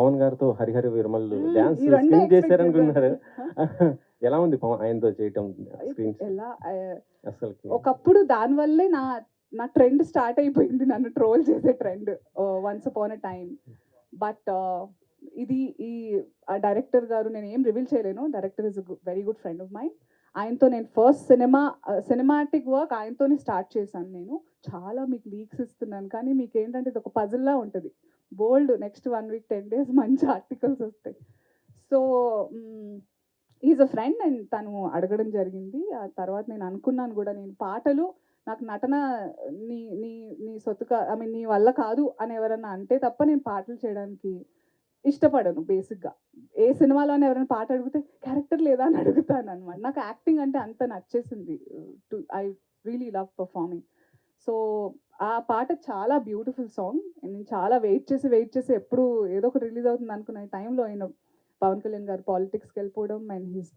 పవన్ గారితో హరిహరి విరమల్ dance screen చేశారనుకున్నారు. ఎలా ఉంది పవన్ ఆయనతో చేయటం స్క్రీన్ అసలు ఒకప్పుడు దానివల్లే నా నా ట్రెండ్ స్టార్ట్ అయిపోయింది. నన్ను ట్రోల్ చేసే trend once upon a time but ఇది ఈ ఆ డైరెక్టర్ గారు నేను ఏం రివీల్ చేయలేను. Director is very good friend of mine ఆయనతో నేను ఫస్ట్ సినిమా సినిమాటిక్ వర్క్ ఆయనతోనే స్టార్ట్ చేశాను నేను. చాలా మీకు లీక్స్ ఇస్తున్నాను కానీ మీకు ఏంటంటే ఇది ఒక పజిల్లా ఉంటుంది. Bold next one week ten days మంచి ఆర్టికల్స్ వస్తాయి. So is a friend and తను అడగడం జరిగింది. ఆ తర్వాత నేను అనుకున్నాను కూడా నేను పాటలు నాకు నటన నీ నీ నీ సొత్తుక ఐ మీన్ నీ వల్ల కాదు అని ఎవరన్నా అంటే తప్ప నేను పాటలు చేయడానికి ఇష్టపడను బేసిక్గా. ఏ సినిమాలోనే ఎవరైనా పాట అడిగితే క్యారెక్టర్ లేదా అని అడుగుతాను అనమాట నాకు యాక్టింగ్ అంటే అంత నచ్చేసింది. To I really love performing. So ఆ పాట చాలా బ్యూటిఫుల్ సాంగ్. నేను చాలా వెయిట్ చేసి వెయిట్ చేసి ఎప్పుడు ఏదో ఒకటి రిలీజ్ అవుతుంది అనుకున్న టైంలో ఆయన పవన్ కళ్యాణ్ గారు పాలిటిక్స్కి వెళ్ళిపోవడం and his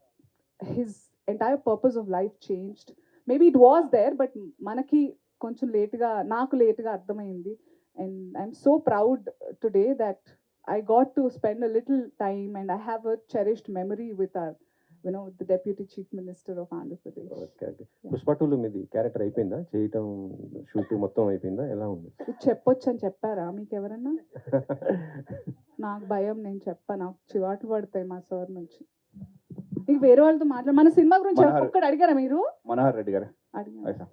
his entire purpose of life changed. Maybe it was there but మనకి కొంచెం లేట్గా నాకు లేట్గా అర్థమైంది. And I'm so proud today that I got to spend a little time and I have a cherished memory with uh you know the deputy chief minister of Andhra Pradesh okay okay Pushpa టూలో మీది character అయిపోయిందా? చేయటం shoot మొత్తం అయిపోయిందా? ఎలా ఉంది? ఇది చెప్పొచ్చు అని చెప్పారా మీకు ఎవరన్నా? నాకు భయం నేను చెప్పా నాకు చివాట్లు పడతాయి మా సార్ నుంచి. నీకు వేరే వాళ్ళతో మాట్లాడ మన సినిమా గురించి మనోహర్. ఒక్కడు అడిగారా మీరు? మనోహర్ రెడ్డి గారు. అడిగారు సార్.